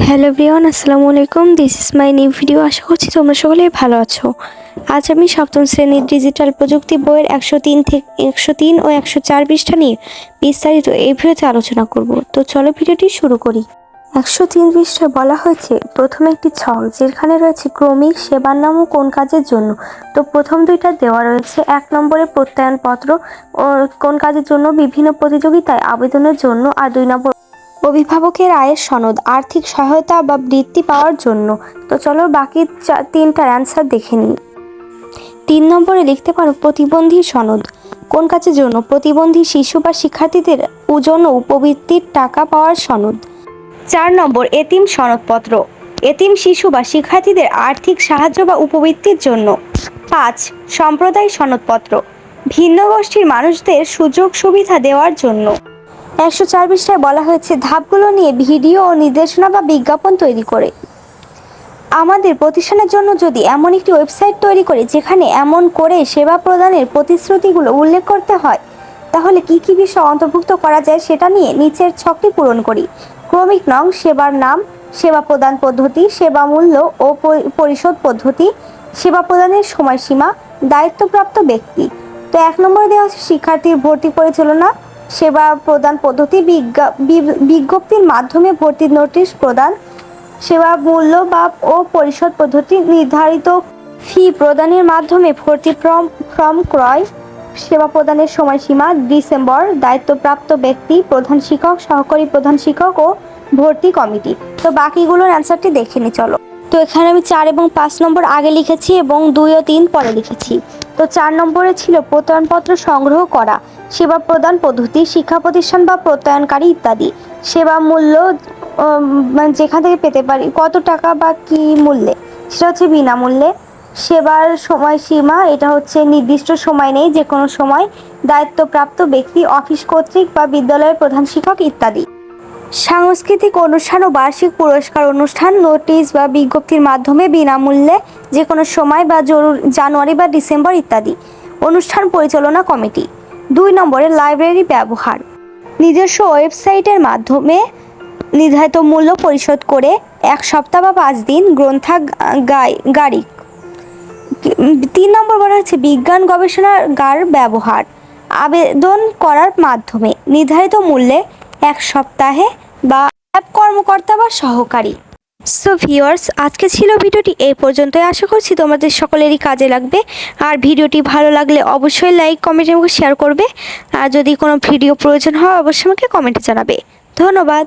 Hello Brian আসসালামু আলাইকুম। This is my new video আশা করছি তোমরা সকলেই ভালো আছো। আজ আমি সপ্তম শ্রেণির ডিজিটাল প্রযুক্তি বইয়ের একশো তিন থেকে একশো তিন ও একশো চার পৃষ্ঠা নিয়ে বিস্তারিত এই ভিডিওতে আলোচনা করব। তো চলো ভিডিওটি শুরু করি। একশো তিন পৃষ্ঠায় বলা হয়েছে, প্রথমে একটি ছক যেখানে রয়েছে ক্রমিক সেবার নাম ও কোন কাজের জন্য। তো প্রথম দুইটা দেওয়া রয়েছে। এক নম্বরে প্রত্যয়নপত্র ও কোন কাজের জন্য বিভিন্ন প্রতিযোগিতায় আবেদনের জন্য আর দুই নম্বর অভিভাবকের আয়ের সনদ, আর্থিক সহায়তা বা বৃত্তি পাওয়ার জন্য। তো চলো বাকি তিনটার অ্যান্সার দেখে নিই। তিন নম্বরে লিখতে পারো প্রতিবন্ধী সনদ। কোন কাজের জন্য প্রতিবন্ধী শিশু বা শিক্ষার্থীদের জন্য উপবৃত্তির টাকা পাওয়ার সনদ? চার নম্বর, এতিম সনদপত্র। এতিম শিশু বা শিক্ষার্থীদের আর্থিক সাহায্য বা উপবৃত্তির জন্য। পাঁচ, সম্প্রদায় সনদপত্র। ভিন্ন গোষ্ঠীর মানুষদের সুযোগ সুবিধা দেওয়ার জন্য। একশো চার পৃষ্ঠায় বলা হয়েছে, ধাপগুলো নিয়ে ভিডিও ও নির্দেশনা বা বিজ্ঞাপন তৈরি করে। আমাদের প্রতিষ্ঠানের জন্য যদি এমন একটি ওয়েবসাইট তৈরি করি, যেখানে এমন করে সেবা প্রদানের প্রতিশ্রুতিগুলো উল্লেখ করতে হয়, তাহলে কি কি বিষয় অন্তর্ভুক্ত করা যায় সেটা নিয়ে নিচের ছকটি পূরণ করি। ক্রমিক নং, সেবার নাম, সেবা প্রদান পদ্ধতি, সেবা মূল্য ও পরিশোধ পদ্ধতি, সেবা প্রদানের সময়সীমা, দায়িত্বপ্রাপ্ত ব্যক্তি। তো এক নম্বরে দেওয়া হচ্ছে শিক্ষার্থীর ভর্তি পরিচালনা সেবা প্রদান পদ্ধতি বিজ্ঞপ্তির মাধ্যমে ভর্তির নোটিশ প্রদান, সেবা মূল্য বা ও পরিশোধ পদ্ধতি নির্ধারিত ফি প্রদানের মাধ্যমে ভর্তি ফর্ম ফর্ম ক্রয়, সেবা প্রদানের সময়সীমা ডিসেম্বর, দায়িত্বপ্রাপ্ত ব্যক্তি, প্রধান শিক্ষক, সহকারী প্রধান শিক্ষক ও ভর্তি কমিটি। তো বাকিগুলোর অ্যান্সারটি দেখে নি, চলো। তো এখানে আমি চার এবং পাঁচ নম্বর আগে লিখেছি এবং দুই ও তিন পরে লিখেছি। তো চার নম্বরে ছিল প্রত্যয়নপত্র সংগ্রহ করা। সেবা প্রদান পদ্ধতি, শিক্ষা প্রতিষ্ঠান বা প্রত্যয়নকারী ইত্যাদি। সেবা মূল্য মানে যেখান থেকে পেতে পারি, কত টাকা বা কি মূল্যে? সেটা হচ্ছে বিনামূল্যে। সেবার সময়সীমা, এটা হচ্ছে নির্দিষ্ট সময় নেই যে কোনো সময়। দায়িত্বপ্রাপ্ত ব্যক্তি, অফিস কর্তৃক বা বিদ্যালয়ের প্রধান শিক্ষক ইত্যাদি। সাংস্কৃতিক অনুষ্ঠান ও বার্ষিক পুরস্কার অনুষ্ঠান, নোটিশ বা বিজ্ঞপ্তির মাধ্যমে বিনামূল্যে যে কোনো সময় বা জরুর, জানুয়ারি বা ডিসেম্বর ইত্যাদি। অনুষ্ঠান পরিচালনা কমিটি। দুই নম্বরে লাইব্রেরি ব্যবহার। নিজস্ব ওয়েবসাইটের মাধ্যমে নির্ধারিত মূল্য পরিশোধ করে এক সপ্তাহ বা পাঁচ দিন গ্রন্থাগার গাড়ি। তিন নম্বর বলা হচ্ছে বিজ্ঞান গবেষণাগার ব্যবহার। আবেদন করার মাধ্যমে নির্ধারিত মূল্যে এক সপ্তাহে বা কর্মকর্তা বা সহকারী। সো ভিওয়ার্স আজকে ছিল ভিডিওটি এই পর্যন্তই। আশা করছি তোমাদের সকলেরই কাজে লাগবে। আর ভিডিওটি ভালো লাগলে অবশ্যই লাইক কমেন্ট এবং শেয়ার করবে। আর যদি কোনো ভিডিও প্রয়োজন হয়, অবশ্যই আমাকে কমেন্টে জানাবে। ধন্যবাদ।